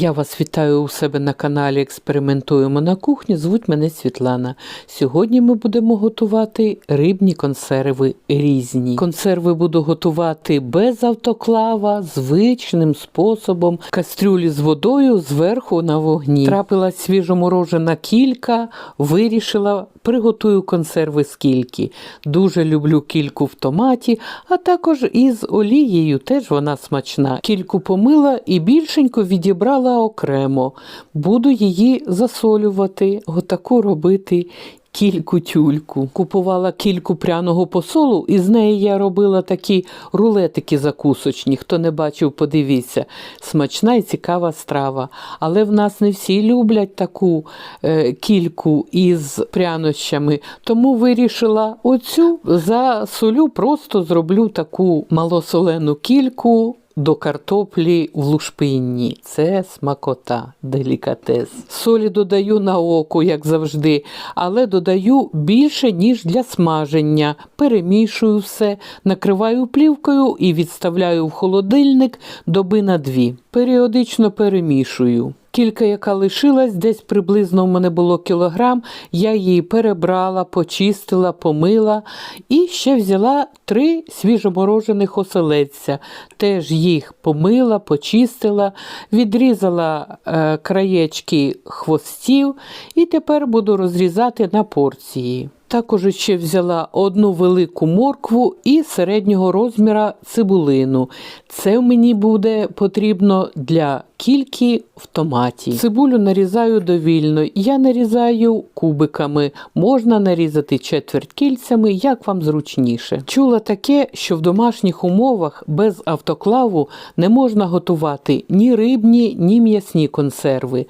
Я вас вітаю у себе на каналі Експериментуємо на кухні. Звуть мене Світлана. Сьогодні ми будемо готувати рибні консерви різні. Консерви буду готувати без автоклава, звичним способом, кастрюлі з водою зверху на вогні. Трапила свіжоморожена кілька, вирішила, приготую консерви скільки. Дуже люблю кільку в томаті, а також із олією теж вона смачна. Кільку помила і більшенько відібрала окремо. Буду її засолювати, отаку робити. Кільку тюльку. Купувала кільку пряного посолу, і з неї я робила такі рулетики закусочні. Хто не бачив, подивіться. Смачна і цікава страва. Але в нас не всі люблять таку е, кільку із прянощами. Тому вирішила оцю засолю, просто зроблю таку малосолену кільку до картоплі в лушпинні. Це смакота, делікатес. Солі додаю на око, як завжди, але додаю більше, ніж для смаження. Перемішую все, накриваю плівкою і відставляю в холодильник доби на дві. Періодично перемішую. Кілька, яка лишилась, десь приблизно в мене було кілограм, я її перебрала, почистила, помила і ще взяла три свіжоморожених оселедця. Теж їх помила, почистила, відрізала е, краєчки хвостів і тепер буду розрізати на порції. Також ще взяла одну велику моркву і середнього розміра цибулину. Це мені буде потрібно для кільки в томаті. Цибулю нарізаю довільно. Я нарізаю кубиками. Можна нарізати четверть кільцями, як вам зручніше. Чула таке, що в домашніх умовах без автоклаву не можна готувати ні рибні, ні м'ясні консерви.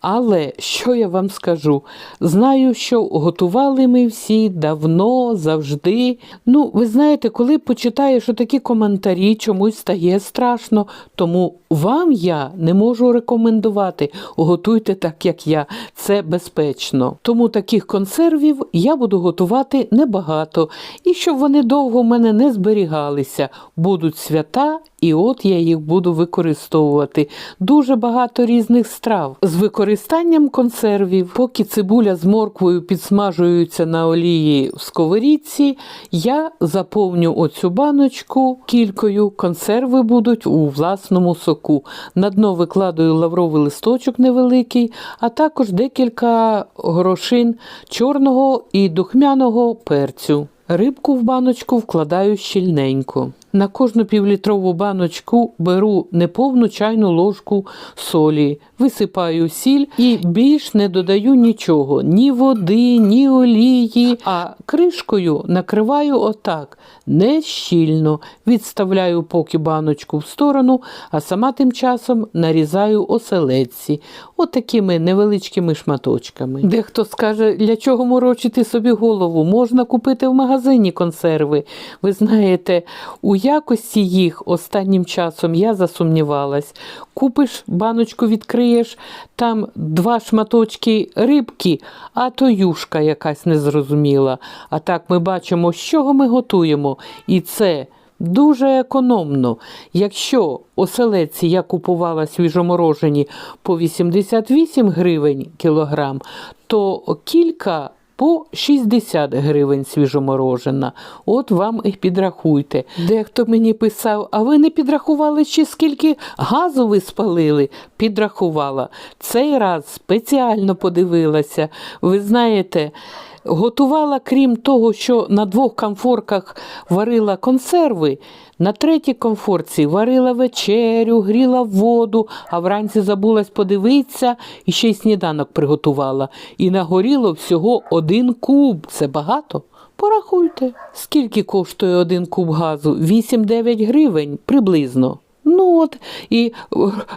Але що я вам скажу? Знаю, що готували ми всі давно, завжди. Ну, ви знаєте, коли почитаєш такі коментарі, чомусь стає страшно. Тому вам я не можу рекомендувати. Готуйте так, як я. Це безпечно. Тому таких консервів я буду готувати небагато. І щоб вони довго в мене не зберігалися. Будуть свята, і от я їх буду використовувати. Дуже багато різних страв. З використанням консервів, поки цибуля з морквою підсмажуються на олії в сковорідці, я заповню оцю баночку кількою. Консерви будуть у власному соку. На дно викладаю лавровий листочок невеликий, а також декілька горошин чорного і духмяного перцю. Рибку в баночку вкладаю щільненько. На кожну півлітрову баночку беру неповну чайну ложку солі, висипаю сіль і більш не додаю нічого, ні води, ні олії, а кришкою накриваю отак, не щільно, відставляю поки баночку в сторону, а сама тим часом нарізаю оселедці, отакими невеличкими шматочками. Дехто скаже, для чого морочити собі голову, можна купити в магазині консерви. Ви знаєте, у якості їх останнім часом я засумнівалась. Купиш баночку, відкриєш, там два шматочки рибки, а то юшка якась незрозуміла. А так ми бачимо, з чого ми готуємо. І це. Дуже економно. Якщо оселедці я купувала свіжоморожені по 88 гривень кілограм, то кілька по 60 гривень свіжоморожена. От вам і підрахуйте. Дехто мені писав, а ви не підрахували, чи скільки газу ви спалили? Підрахувала. Цей раз спеціально подивилася. Ви знаєте, готувала, крім того, що на двох комфорках варила консерви, на третій комфорці варила вечерю, гріла воду, а вранці забулась подивитися і ще й сніданок приготувала. І нагоріло всього один куб. Це багато? Порахуйте, скільки коштує один куб газу? 8-9 гривень приблизно. Ну от, і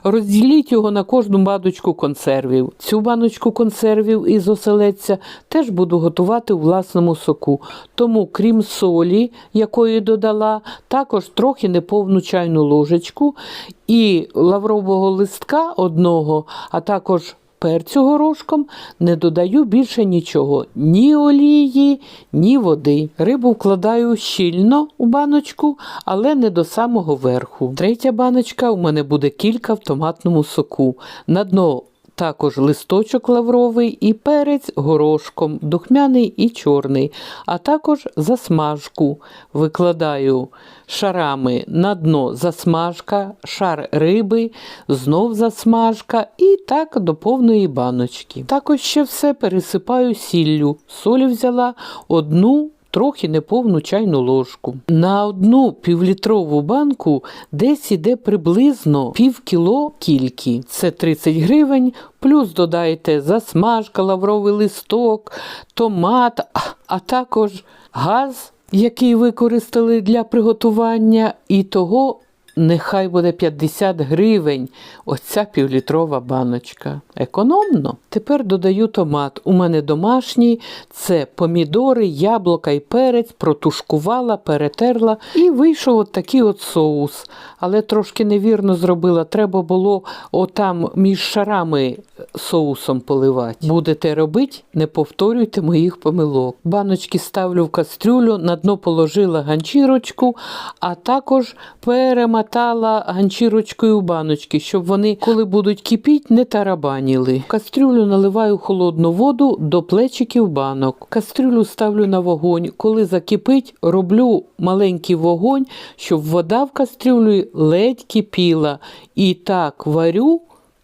розділіть його на кожну баночку консервів. Цю баночку консервів із оселедця теж буду готувати у власному соку. Тому, крім солі, якої додала, також трохи неповну чайну ложечку і лаврового листка одного, а також перцю горошком, не додаю більше нічого, ні олії, ні води. Рибу вкладаю щільно у баночку, але не до самого верху. Третя баночка у мене буде кілька в томатному соку. На дно також листочок лавровий і перець горошком, духмяний і чорний, а також засмажку. Викладаю шарами на дно засмажка, шар риби, знов засмажка і так до повної баночки. Також ще все пересипаю сіллю. Солі взяла одну трохи неповну чайну ложку. На одну півлітрову банку десь іде приблизно пів кіло кільки. Це 30 гривень, плюс додаєте засмажка, лавровий листок, томат, а- а також газ, який використали для приготування, і того Нехай буде 50 гривень оця півлітрова баночка. Економно. Тепер додаю томат. У мене домашній, це помідори, яблука і перець, протушкувала, перетерла і вийшов от такий от соус. Але трошки невірно зробила. Треба було отам між шарами соусом поливати. Будете робити, не повторюйте моїх помилок. Баночки ставлю в кастрюлю, на дно положила ганчірочку, а також перемотала ганчірочкою у баночки, щоб вони, коли будуть кипіть, не тарабаніли. В кастрюлю наливаю холодну воду до плечиків банок. Кастрюлю ставлю на вогонь. Коли закипить, роблю маленький вогонь, щоб вода в кастрюлі ледь кипіла. І так варю.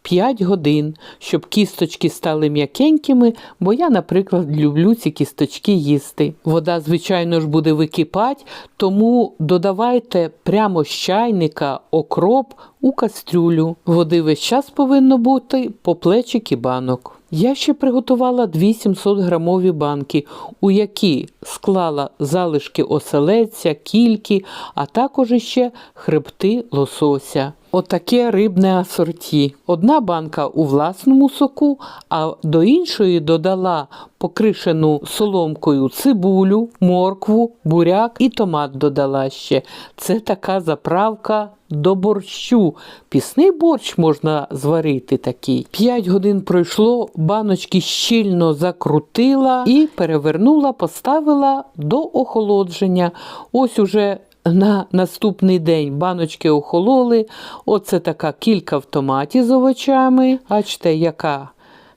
5 годин, щоб кісточки стали м'якенькими, бо я, наприклад, люблю ці кісточки їсти. Вода, звичайно ж, буде википати, тому додавайте прямо з чайника окроп у кастрюлю. Води весь час повинно бути по плечики банок. Я ще приготувала 2 700 грамові банки, у які склала залишки оселедця, кільки, а також іще хребти лосося. Отаке рибне асорті. Одна банка у власному соку, а до іншої додала покришену соломкою цибулю, моркву, буряк і томат додала ще. Це така заправка до борщу. Пісний борщ можна зварити такий. П'ять годин пройшло, баночки щільно закрутила і перевернула, поставила до охолодження. Ось уже на наступний день баночки охололи. Оце така кілька в томаті з овочами. Бачите, яка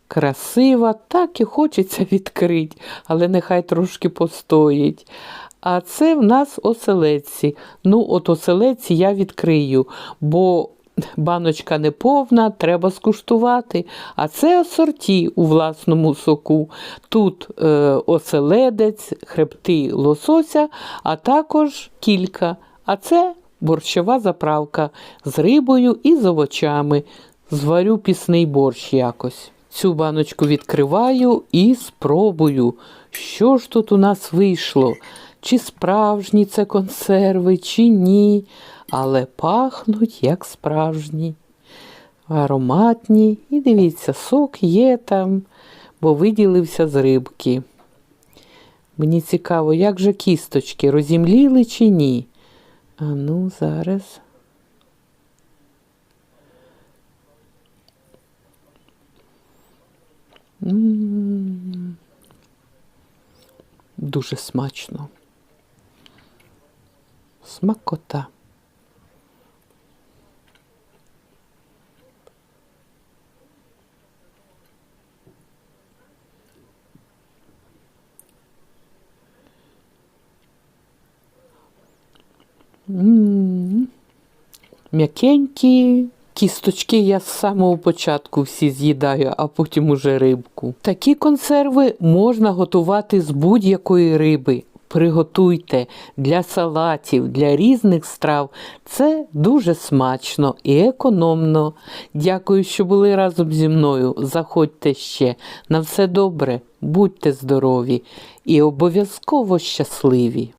красива, так і хочеться відкрити, але нехай трошки постоїть. А це в нас оселедці. Ну, от оселедці я відкрию, бо баночка не повна, треба скуштувати. А це асорті у власному соку. Тут е, оселедець, хребти лосося, а також кілька. А це борщова заправка з рибою і з овочами. Зварю пісний борщ якось. Цю баночку відкриваю і спробую, що ж тут у нас вийшло. Чи справжні це консерви, чи ні, але пахнуть як справжні, ароматні. І дивіться, сок є там, бо виділився з рибки. Мені цікаво, як же кісточки розімліли чи ні. А ну, зараз. М. Дуже смачно. Смакота. М'якенькі кісточки я з самого початку всі з'їдаю, а потім уже рибку. Такі консерви можна готувати з будь-якої риби. Приготуйте для салатів, для різних страв. Це дуже смачно і економно. Дякую, що були разом зі мною. Заходьте ще. На все добре, будьте здорові і обов'язково щасливі!